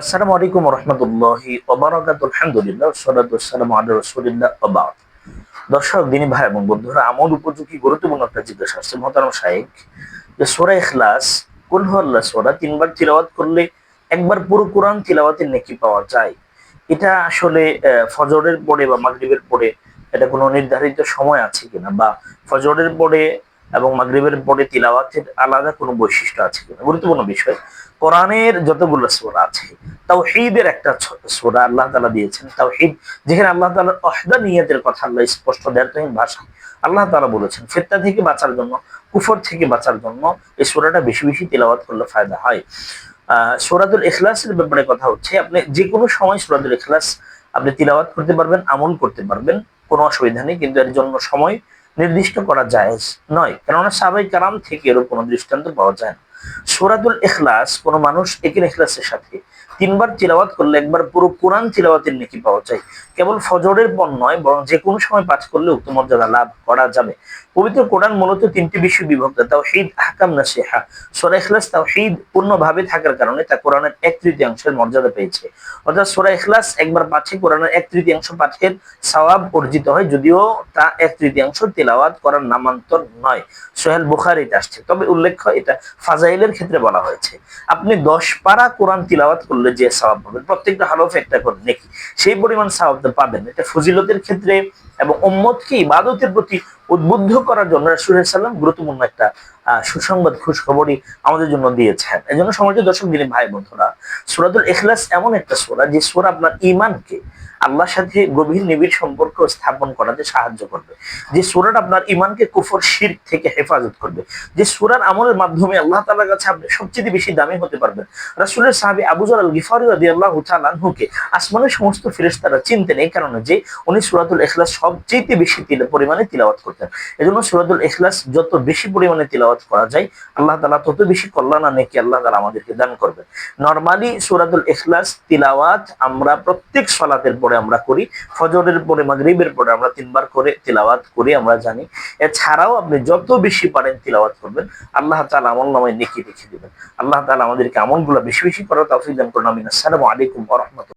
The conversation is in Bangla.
আসসালামু আলাইকুম রহমতুল্লাহি ওবারাকাত, আলহামদুলিল্লাহ সালাতু আলা রাসূলিল্লাহ দর্শক, দিনী ভাই এবং বন্ধুরা আমল উপযোগী গুরুত্বপূর্ণ একটা জিজ্ঞাসা আসছে মহতারাম যে সূরা ইখলাস, কুল সূরা, তিনবার তিলাওয়াত করলে একবার পুরো কোরআন তিলাওয়াতের নেকি পাওয়া যায়। এটা আসলে ফজরের পরে বা মাগরিবের পরে এটা কোনো নির্ধারিত সময় আছে কিনা বা ফজরের পরে এবং মাগরিবের পরে তিলাওয়াতের আলাদা কোনো বৈশিষ্ট্য আছে কিনা? গুরুত্বপূর্ণ বিষয়। কোরআনের যতগুলো সূরা আছে, তাওহীদের একটা সূরা আল্লাহ তাআলা দিয়েছেন। তাওহীদ, যেখানে আল্লাহ তাআলার ওয়াহদানিয়তের কথা আল্লাহ স্পষ্ট দ্ব্যর্থহীন ভাষায় আল্লাহ তাআলা বলেছেন, ফিতনা থেকে বাঁচার জন্য, কুফর থেকে বাঁচার জন্য এই সূরাটা বেশি বেশি তিলাওয়াত করলে ফায়দা হয়। সূরাতুল ইখলাসের ব্যাপারে কথা হচ্ছে, আপনি যে কোনো সময় সূরাতুল ইখলাস আপনি তিলাওয়াত করতে পারবেন, আমল করতে পারবেন, কোনো অসুবিধা নেই, কিন্তু এর জন্য সময় নির্দিষ্ট করা যায় নয়। কেননা সাবেক কারাম থেকে এরকম কোনো দৃষ্টান্ত পাওয়া যায় না। সুরাতুল ইখলাস, কোনো মানুষ একের ইখলাসের সাথে তিনবার তিলাওয়াত করলে একবার পুরো কোরআন তিলাওয়াতের নেকি পাওয়া যায়। কেবল ফজরের পর নয়, বরং যে কোনো সময় পাঠ করলে উক্ত মর্যাদা লাভ করা যাবে। পবিত্র কোরআন মূলত তিনটি বিষয় বিভক্ত তাও হিদ হাকাম না শেহা সোরা ইখলাস তাও হিদ পূর্ণভাবে থাকার কারণে তা কোরআনের এক তৃতীয়াংশের মর্যাদা পেয়েছে। অর্থাৎ সোরা এখলাস একবার পাঠে কোরআনের এক তৃতীয়াংশ পাঠের সওয়াব অর্জিত হয়, যদিও তা এক তৃতীয়াংশ তেলাওয়াত করার নামান্তর নয়। সোহেল বুখারিতে আসছে। তবে উল্লেখ্য, এটা ফাজাইলের ক্ষেত্রে বলা হয়েছে। আপনি দশ পারা কোরআন তিলাওয়াত করলে যে সওয়াব পাবেন, প্রত্যেকটা হালফ একটা করে নেকি। সেই পরিমাণ সওয়াব পাবেন। এটা ফজিলতের ক্ষেত্রে এবং উম্মতকে ইবাদতের প্রতি উদ্বুদ্ধ করার জন্য রাসূলুল্লাহ সাল্লাম গুরুত্বপূর্ণ একটা সুসংবাদ খুশখবরই আমাদের জন্য দিয়েছেন। এই জন্য সমাজের দর্শক দিনে ভাই, বন্ধুরা, সূরাতুল ইখলাস এমন একটা সূরা, যে সূরা আপনার ঈমানকে আল্লাহর সাথে গভীর নিবিড় সম্পর্ক স্থাপন করাতে সাহায্য করবে। যে সূরাটা আপনার ঈমানকে কুফর শিরক থেকে হেফাজত করবে। যে সূরার আমলের মাধ্যমে আল্লাহ তাআলার কাছে আপনি সবচেয়ে বেশি দামি হতে পারবেন। রাসূলের সাহাবী আবু যর আল গিফারি তাআলা আনহুকে আসমানের সমস্ত ফেরেশতারা চিনতেন এই কারণে যে উনি সূরাতুল ইখলাস সবচেয়ে বেশি পরিমাণে তিলাওয়াত করতেন এজন্য সূরাতুল ইখলাস যত বেশি পরিমাণে তিলাওয়াত করা যায়, আল্লাহ তাআলা তত বেশি কল্যাণ আর নেকি আল্লাহ তাআলা আমাদেরকে দান করবেন নরমালি সূরাতুল ইখলাস তিলাওয়াত আমরা প্রত্যেক সালাতের পরে আমরা করি, ফজরের পরে, মাগরিবের পরে আমরা তিনবার করে তিলাওয়াত করি, আমরা জানি। এছাড়াও আপনি যত বেশি পারেন তিলাওয়াত করবেন, আল্লাহ তালা আমল নামায় নেকি লিখে দিবেন। আল্লাহ তাআলা আমাদেরকে আমলগুলো বেশি বেশি করার তৌফিক দান করুন। আমিন। আসসালামু আলাইকুম ওয়া রাহমাতুল্লাহ।